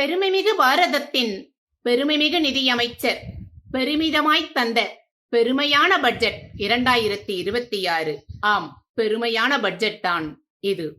பெருமைமிகு பாரதத்தின் பெருமைமிகு நிதியமைச்சர் பெருமிதமாய் தந்த பெருமையான பட்ஜெட் இரண்டாயிரத்தி இருபத்தி ஆறு. ஆம் பெருமையான பட்ஜெட் தான் இது.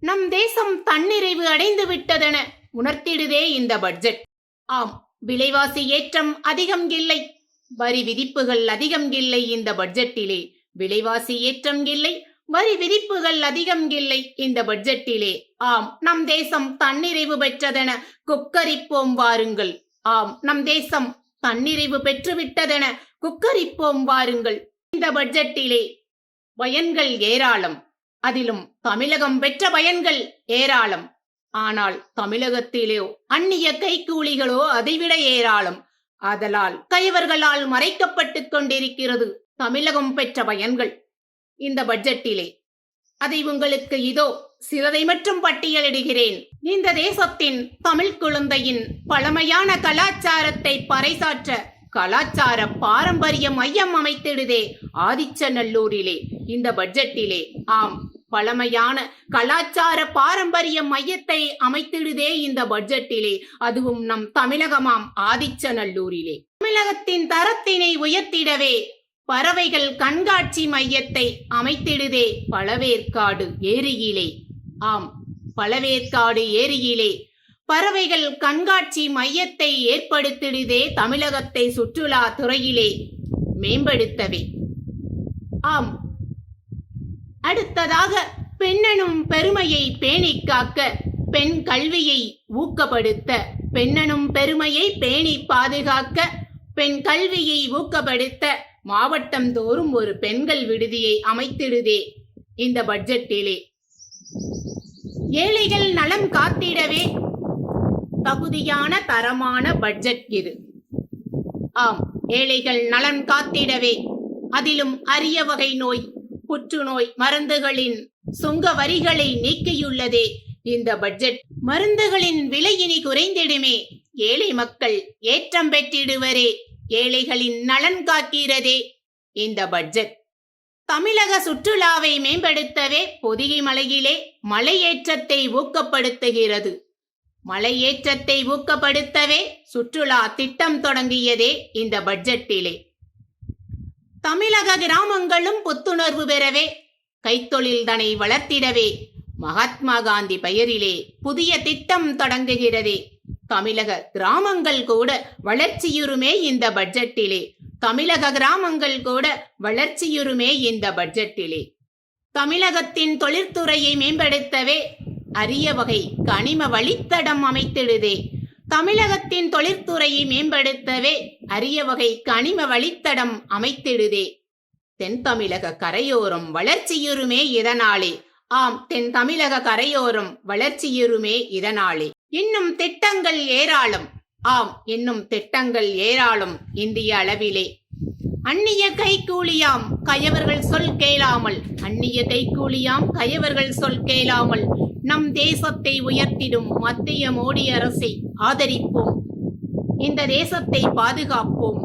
நம் தேசம் தன்னிறைவு அடைந்து விட்டதென உணர்த்திடுதே இந்த பட்ஜெட். ஆம் விலைவாசி ஏற்றம் அதிகம் இல்லை. வரி விதிப்புகள் அதிகம் இல்லை இந்த பட்ஜெட்டிலே. விலைவாசி ஏற்றம் இல்லை வரி விதிப்புகள் அதிகம் இல்லை. இந்த பட்ஜெட்டிலே ஆம் நம் தேசம் தன்னிறைவு பெற்றதென குக்கரிப்போம் வாருங்கள். ஆம் நம் தேசம் தன்னிறைவு பெற்றுவிட்டதென குக்கரிப்போம் வாருங்கள். இந்த பட்ஜெட்டிலே பயன்கள் ஏராளம். அதிலும் தமிழகம் பெற்ற பயன்கள் ஏராளம். ஆனால் தமிழகத்திலே அந்நிய கைக்கூலிகளோ அதைவிட ஏராளம். ஆதலால் கைவர்களால் மறைக்கப்பட்டுக் கொண்டிருக்கிறது தமிழகம் பெற்ற பயன்கள். இந்த பட்ஜெட்டிலே. அதை உங்களுக்கு இதோ சிலதை மட்டும் பட்டியலிடுகிறேன். இந்த தேசத்தின் தமிழ் குழந்தையின் பழமையான கலாச்சாரத்தை பறைசாற்ற கலாச்சார பாரம்பரிய மையம் அமைத்திடுதே ஆதிச்சநல்லூரிலே. இந்த பட்ஜெட்டிலே ஆம் பழமையான கலாச்சார பாரம்பரிய மையத்தை அமைத்திடுதே இந்த பட்ஜெட்டிலே. அதுவும் நம் தமிழகமாம் ஆதிச்சநல்லூரிலே. தமிழகத்தின் தரத்தினை உயர்த்திடவே பறவைகள் கண்காட்சி மையத்தை அமைத்திடுதே பழவேற்காடு ஏரியிலே. ஆம் பழவேற்காடு ஏரியிலே. பறவைகள் கண்காட்சி மையத்தை ஏற்படுத்திடுதே தமிழகத்தை சுற்றுலா துறையிலே. மேம்படுத்தவே. ஆம். அடுத்ததாக பெண்ணனும் பெருமையை பேணி காக்க பெண் கல்வியை ஊக்கப்படுத்த பெண்ணனும் பெருமையை பேணி பாதுகாக்க பெண் கல்வியை ஊக்கப்படுத்த மாவட்டம் தோறும் ஒரு பெண்கள் விடுதியை அமைத்திடுதே இந்த பட்ஜெட்டிலே. ஏழைகள் நலம் காத்திடவே தகுதியான தரமான பட்ஜெட் இது. ஆம் ஏழைகள் நலன் காத்திடவே. அதிலும் அரிய வகை நோய் புற்றுநோய் மருந்துகளின் சுங்க வரிகளை நீக்கியுள்ளதே இந்த பட்ஜெட். மருந்துகளின் விலை இனி குறைந்திடுமே. ஏழை மக்கள் ஏற்றம் பெற்றிடுவரே. ஏழைகளின் நலன் காக்கிறதே. இந்த பட்ஜெட் தமிழக சுற்றுலாவை மேம்படுத்தவே பொதிகை மலையிலே மலையேற்றத்தை ஊக்கப்படுத்துகிறது. மலையேற்றத்தை ஊக்கப்படுத்தவே சுற்றுலா திட்டம் தொடங்கியதே இந்த பட்ஜெட்டிலே தமிழக கிராமங்களும் புத்துணர்வு பெறவே கைத்தொழில்தனை வளர்த்திடவே மகாத்மா காந்தி பெயரிலே புதிய திட்டம் தொடங்குகிறதே. தமிழக கிராமங்கள் கூட வளர்ச்சியுறுமே இந்த பட்ஜெட்டிலே. தமிழக கிராமங்கள் கூட வளர்ச்சியுறுமே இந்த பட்ஜெட்டிலே. தமிழகத்தின் தொழிற்துறையை மேம்படுத்தவே அரிய வகை கனிம வழித்தடம் அமைத்திடுதே. தமிழகத்தின் தொழிற்துறையை மேம்படுத்தவே அரிய வகை கனிம வழித்தடம் அமைத்திடுதே. தென் தமிழக கரையோரம் வளர்ச்சியுறுமே இதனாலே. ஆம் தென் தமிழக கரையோரம் வளர்ச்சியுறுமே இதனாலே. இன்னும் திட்டங்கள் ஏராளம். ஆம் இன்னும் திட்டங்கள் ஏராளம் இந்திய அளவிலே. அந்நிய கைக்கூலியாம் கயவர்கள் சொல் கேளாமல். அந்நிய கைக்கூலியாம் கயவர்கள் சொல் கேளாமல். நம் தேசத்தை உயர்த்திடும் மத்திய மோடி அரசை ஆதரிப்போம். இந்த தேசத்தை பாதுகாப்போம்.